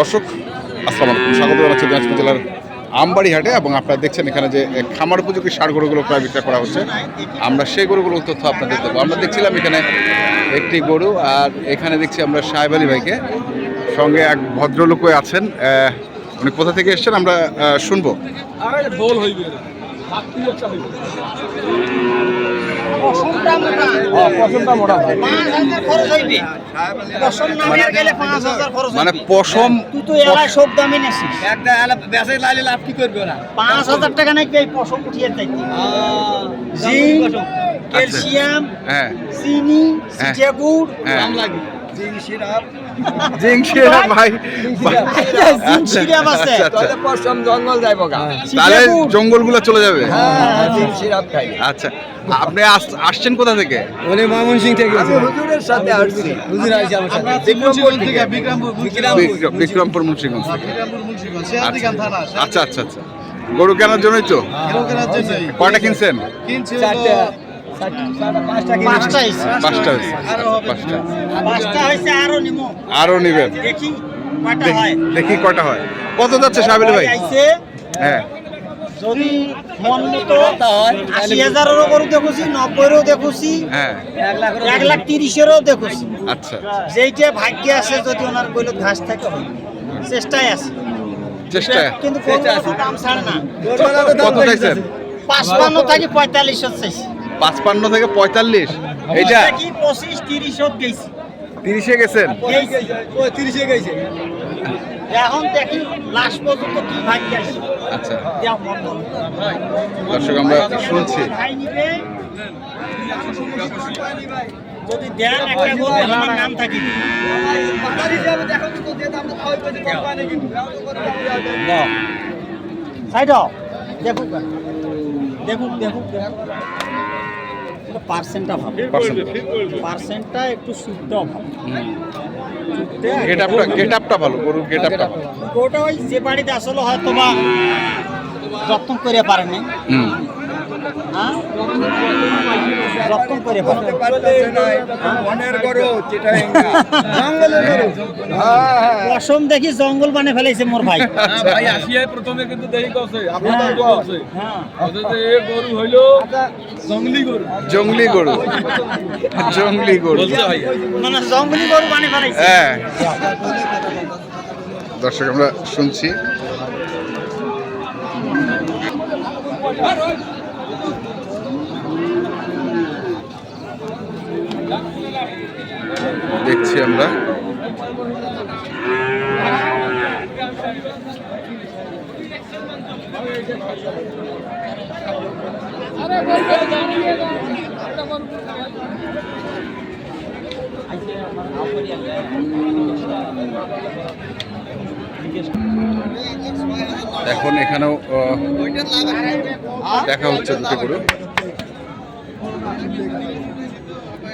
দর্শক, আসসালামু আলাইকুম। স্বাগত জানাচ্ছি দিনাজপুর জেলার আমবাড়ি হাটে এবং আপনারা দেখছেন এখানে যে খামার উপযোগী সার গরুগুলো প্রায় বিক্রয় করা হচ্ছে। আমরা সেই গরুগুলোর তথ্য আপনাদের দেবো। আমরা দেখছিলাম এখানে একটি গরু আর এখানে দেখছি আমরা সাহেব আলী ভাইকে। সঙ্গে এক ভদ্রলোকও আছেন। উনি কোথা থেকে এসেছেন আমরা শুনব। দোল হইবে পছন্দটা মোটা পাঁচ হাজার খরচ হইবে। পশম নামে আর গেলে পাঁচ হাজার খরচ মানে পশম তুই তো এলাই সব দামে নেছিস। একটা এলা বেসে লাইলে লাভ কি করবে ওরা? পাঁচ হাজার টাকা নাকি এই পশম উঠিয়ে চাইতে জিঙ্ক ক্যালসিয়াম হ্যাঁ। চিনি হ্যাঁ। গুড়। হ্যাঁ। দাম লাগে। Zinc syrup. ভাই। আছে আচ্ছা, আচ্ছা। তাহলে পশম জঙ্গল যাইব গা। তাহলে জঙ্গলগুলো চলে যাবে? হ্যাঁ খাই আচ্ছা আপনি আসছেন কোথা থেকে? উনি মামুন সিং থেকে আমি হুজুরের সাথে আসছি। হুজুর আইছে আমার সাথে। বিক্রমপুর থেকে বিক্রমপুর বিক্রম- বিক্রমপুর মুন্সিগঞ্জ থেকে। আচ্ছা আচ্ছা আচ্ছা আচ্ছা। গরু কেনার জন্যই তো? কয়টা কিনছেন? চারটা। পাঁচটা হয়েছে। পাঁচটা হয়েছে। পাঁচটা পাঁচটা হয়েছে আরও নিবেন। দেখি কয়টা দেখি হয়। দেখি কয়টা হয়। কত যাচ্ছে সাবিল ভাই? হ্যাঁ। যদি মন মতো আশি হাজারেরও গরু দেখুছি দেখুছি হ্যাঁ। এক লাখ তিরিশেরও দেখুছি। আচ্ছা। যেইটা ভাগ্যে আছে যদি ওনার কইল ঘাস থাকে চেষ্টায় আছে। চেষ্টা কিন্তু চেষ্টা আছে। দাম ছাড়ে না। কত চাইছেন? পাঁচপান্ন থেকে পঁয়তাল্লিশ চাইছি পাঁচপান্ন থেকে পঁয়তাল্লিশ। এইটা? কি পঁচিশ তিরিশ গেছি। তিরিশে গেছেন? তিরিশে গেছে। এখন দেখি লাস্ট পর্যন্ত কি ভাগ্য আছে। আচ্ছা। দেও বলো। দর্শক আমরা শুনছি। যদি দেন একটা গরু আমার নাম থাকি সাইড দেখুক দেখুক দেখুক দেখুক। পার্সেন্টটা ভালো। পার্সেন্টটা একটু শুদ্ধ ভালো। গেট আপটা গেট আপটা ভালো গরুর গেট আপটা গোটা ওটা ওই যে বাড়িতে আসলে হয়তো বা যত্ন করে পারেনি। হ্যাঁ। করে পশম দেখি জঙ্গল বানে ফেলাইছে মোর ভাই। ভাই আসিয়ায় প্রথমে কিন্তু হ্যাঁ। তো হ্যাঁ। গরু হইল জঙ্গলি গরু। জঙ্গলি গরু। জঙ্গলি গরু। মানে জঙ্গলি গরু বানে ফেলাইছে। হ্যাঁ। দর্শক আমরা শুনছি। দেখছি আমরা। এখন এখানেও দেখা হচ্ছে দুটো গরু।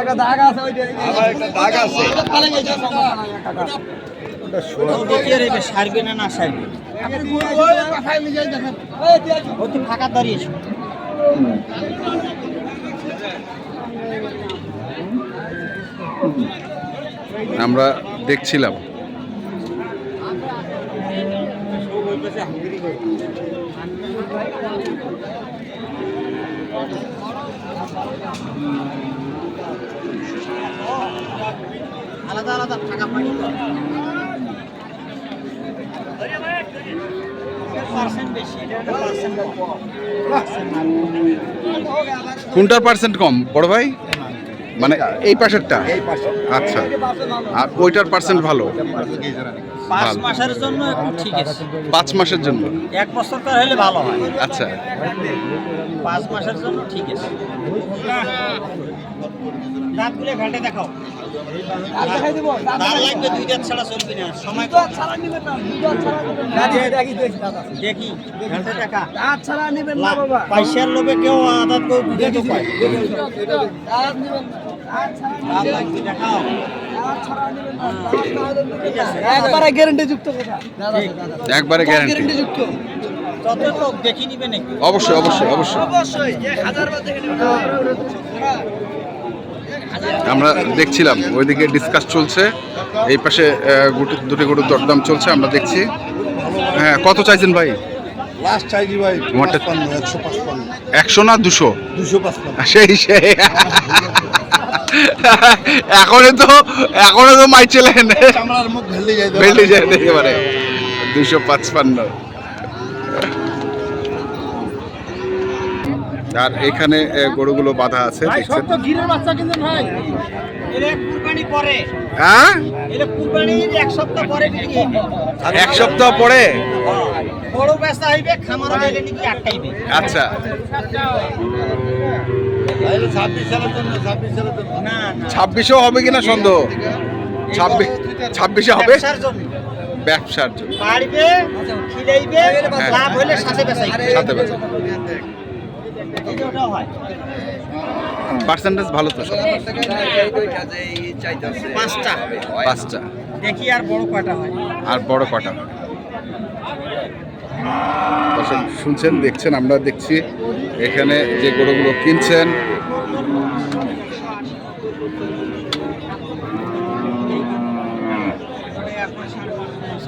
একটা দাগ আছে আবার একটা দাগ আছে ও দেখি সারবে না না সারবে ও তো ফাঁকা দাঁড়িয়েছে আমরা দেখছিলাম আলাদা আলাদা এটা পার্সেন্ট কোনটার পার্সেন্ট কম বড় ভাই? মানে এই পাশেরটা? আচ্ছা। আর ওইটার পার্সেন্ট ভালো? পাঁচ মাসের জন্য ঠিক আছে। পাঁচ মাসের জন্য? এক বছর কার হলে ভালো হয়। আচ্ছা। পাঁচ মাসের জন্য ঠিক আছে। দাঁতগুলো ঘাটে দেখাও। তার লাগবে ছাড়া চলবে না সময় কম। দেখি ঘণ্টা টাকা। পয়সার লোভে কেউ আদাত কেউ দুধে তো পায় আছে। একবারে গ্যারান্টি যুক্ত কথা। একবারে গ্যারান্টি যুক্ত। দেখি নিবে নাকি অবশ্যই অবশ্যই অবশ্যই। অবশ্যই এক হাজার বার দেখে নিবে আমরা দেখছিলাম ওইদিকে ডিসকাস চলছে এই পাশে গুটি- দুটি গরুর দরদাম চলছে আমরা দেখছি। হ্যাঁ কত চাইছেন ভাই? লাস্ট চাইছি ভাই একশো না দুশো? দুশো সেই সেই। এখনও তো এখনও তো মাইছিলেন চামড়ার মুখ ভেলে যায় বেল্টে যায় একেবারে। দুশো পাঁচপান্ন। আর এখানে গরুগুলো বাঁধা আছে হ্যাঁ? এক সপ্তাহ পরে আটকাইবে আচ্ছা। ছাব্বিশেও হবে কিনা সন্দেহ? ছাব্বিশ ছাব্বিশে হবে? ব্যবসার জন্য। পারবে খিলাইবে লাভ হইলে সাথে সাথে হয় পার্সেন্টেজ ভালো তো সব। পাঁচটা। পাঁচটা। দেখি আর বড় কটা হয়। আর বড় কটা শুনছেন দেখছেন আমরা দেখছি এখানে যে গরুগুলো কিনছেন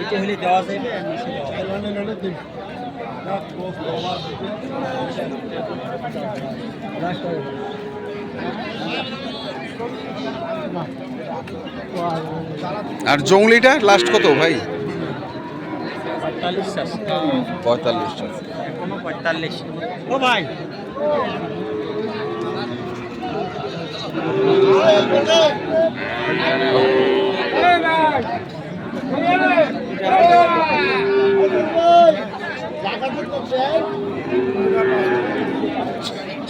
এটা হলে দেওয়া যাবে না। আর জংলিটা লাস্ট কত ভাই? পঁয়তাল্লিশ পঁয়তাল্লিশ ও ভাই। যাও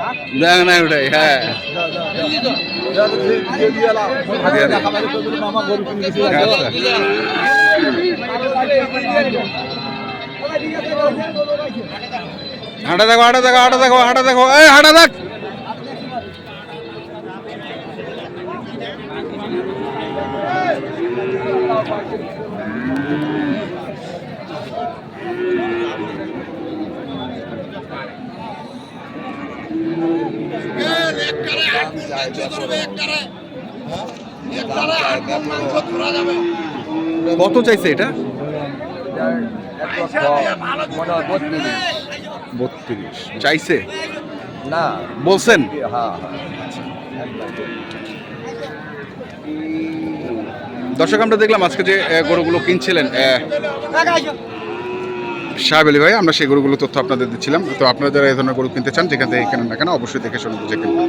বড় হয়েছে তার দেখ না ওটাই হ্যাঁ। হাঁটা দেখো হাঁটা দেখো হাঁটা দেখো হাঁটা দেখো এই, হাঁটা দেখ কত চাইছে এটা? বত্রিশ। চাইছে? না। বলছেন? হ্যাঁ দর্শক আমরা দেখলাম আজকে যে গরুগুলো কিনছিলেন সাহেব আলী ভাই আমরা সেই গরুগুলো তথ্য আপনাদের দিচ্ছিলাম। তো আপনারা যারা এই ধরনের গরু কিনতে চান যেখান থেকে কেনেন না কেন অবশ্যই দেখে শুনে বুঝে কিনবেন।